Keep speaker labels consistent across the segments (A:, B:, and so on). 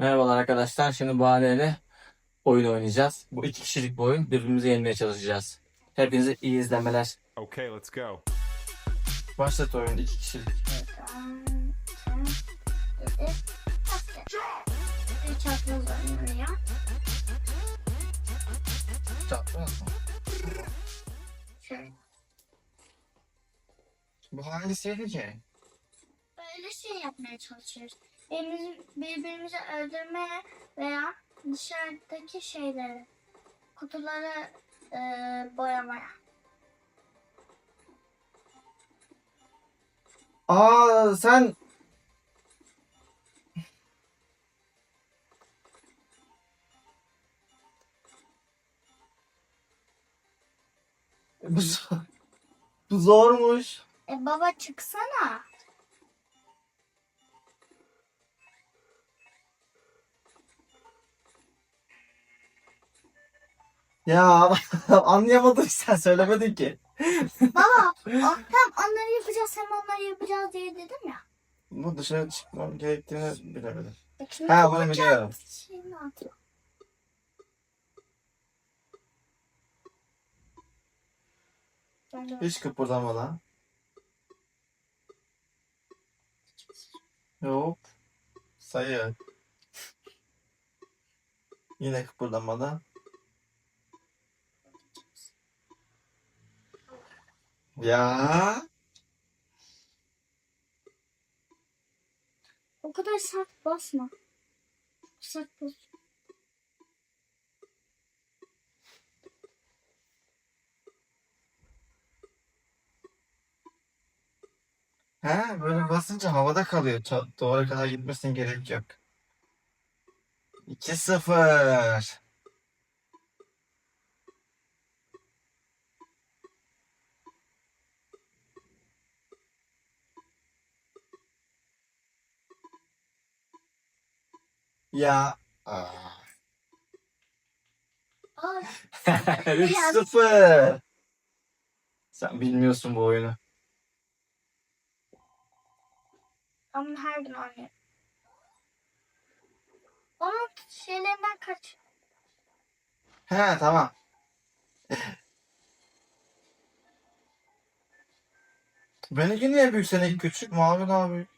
A: Merhabalar arkadaşlar. Şimdi bu aileyle oyun oynayacağız. Bu iki kişilik bir oyun. Birbirimizi yenmeye çalışacağız. Hepinize iyi izlemeler.
B: Okay, let's go.
A: Başlat oyun iki kişilik.
C: Çapraz oynuyor.
A: Çapraz mı?
C: Şöyle.
A: Bu hangisiydi ki?
C: Böyle şey yapmaya çalışıyoruz. Birbirimizi, birbirimizi öldürmeye veya dışarıdaki şeyleri, kutuları e, boyamaya.
A: Aa sen Bu, zor- bu zormuş.
C: E baba çıksana.
A: Ya anlayamadım sen söylemedin ki.
C: Baba o- hem onları yapacağız hem onları yapacağız diye dedim ya.
A: Bu dışarı çıkmam gerektiğini bilemedim.
C: Şimdi
A: Ha bunu
C: olacak
A: biliyorum.
C: şeyini atıyor.
A: Hiç kıpırdamadan. Yok. Sayı. Yine kıpırdamadan. Ya.
C: O kadar sert basma. Sert bas.
A: He böyle basınca havada kalıyor. Ça- Duvara kadar gitmesine gerek yok. 2-0. Ya. Aa.
C: Ay,
A: 3-0. Sen bilmiyorsun bu oyunu.
C: ama her gün oynuyorum. Onun şeylerinden kaç.
A: He tamam. Benimki niye büyük seninki küçük? Mavi daha büyük.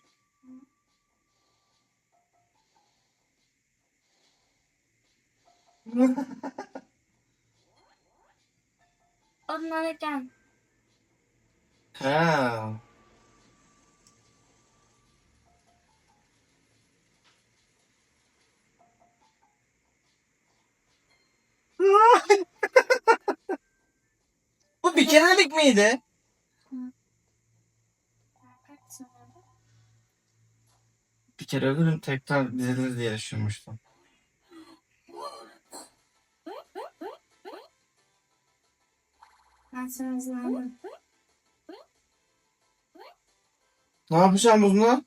C: Onlara gel.
A: He. Bu bir kerelik miydi? Bir kere ölürüm tekrar dizilir diye düşünmüştüm.
C: Ben sana hızlandım.
A: Ne yapacağım bununla?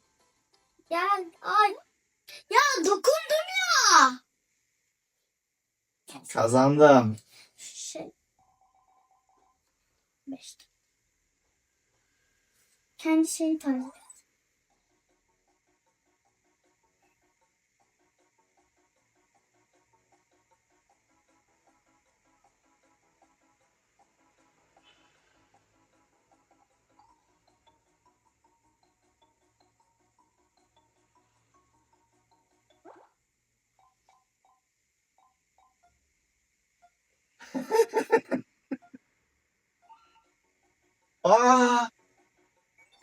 C: Ya ay. Ya dokundum ya.
A: Kazandım.
C: Şey. Beşte. Kendi şeyi tanıyor.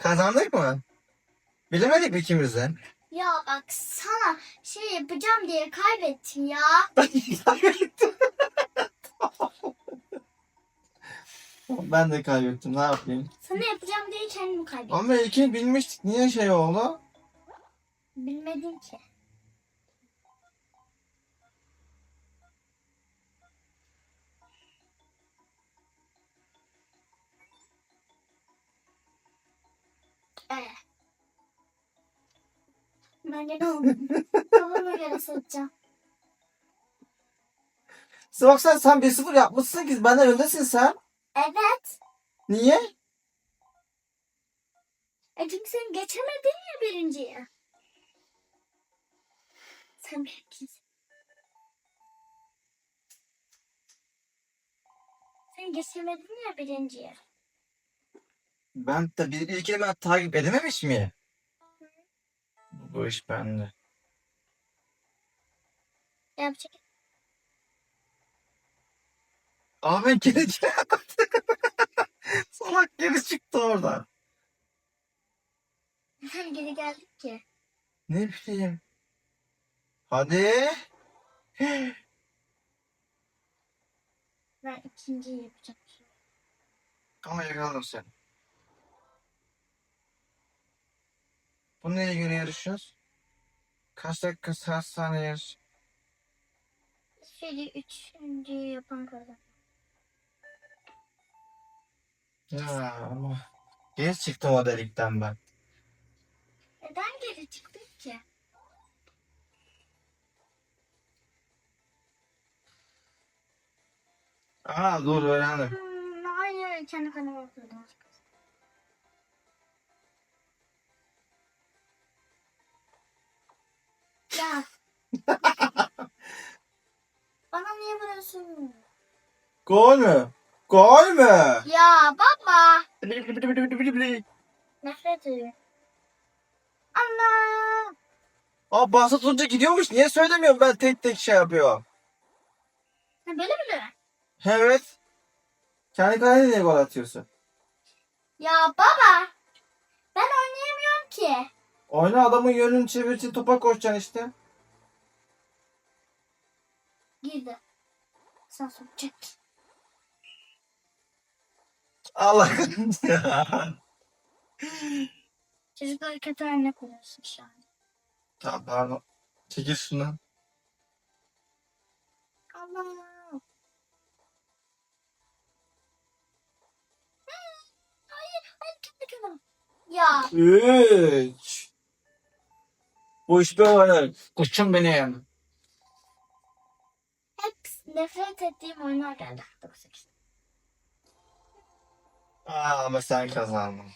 A: Kazandık mı? Bilemedik mi ikimiz de?
C: Ya bak sana şey yapacağım diye kaybettim ya.
A: ben de kaybettim. Ne yapayım?
C: Sana yapacağım diye kendimi kaybettim.
A: Ama ilkini bilmiştik. Niye şey oldu?
C: Bilmedim ki. Ee. Ben de ne oldu? Kafama göre seçeceğim.
A: Bak sen, sen 1-0 yapmışsın ki benden öndesin sen.
C: Evet.
A: Niye?
C: E çünkü sen geçemedin ya birinciye. bakalım hepiniz. Sen geçemedin ya birinciye.
A: Ben de bir iki ben takip edememiş miyim? Bu iş bende.
C: Yapacak.
A: Aa ben geri Salak geri çıktı oradan.
C: Neden geri geldik ki?
A: Ne bileyim. Hadi.
C: Ben ikinciyi yapacağım.
A: Ama yakaladım seni. Bu neye göre yarışıyoruz? Kaç dakika kaç saniye yarış?
C: Şöyle üçüncüyü yapan kazan.
A: Ya ama geri çıktım o delikten ben.
C: Neden geri çıktık ki?
A: Aa dur öğrendim.
C: Hmm, hayır kendi kendime oturdum. Ya. Bana niye vuruyorsun?
A: Gol mü? Gol mü?
C: Ya baba. Nefret ediyorum. Allah.
A: Aa basa tutunca gidiyormuş. Niye söylemiyorum ben tek tek şey yapıyorum.
C: Ha, böyle mi?
A: Evet. Kendi kalene niye gol atıyorsun?
C: Ya baba. Ben oynayamıyorum ki.
A: Oyna adamın yönünü çevirsin topa koşacaksın işte.
C: Girdi. Sen sokacak.
A: Allah ya.
C: Çocuklar kötü örnek oluyorsun şu an.
A: Tamam pardon. Çekil şunu.
C: Allah. Hayır, hayır kendime. Ya.
A: Üç. Bu iş böyle. Kuşum benim.
C: Hep nefret ettiğim oyunlar geldi. 98.
A: Aa ama sen kazandın.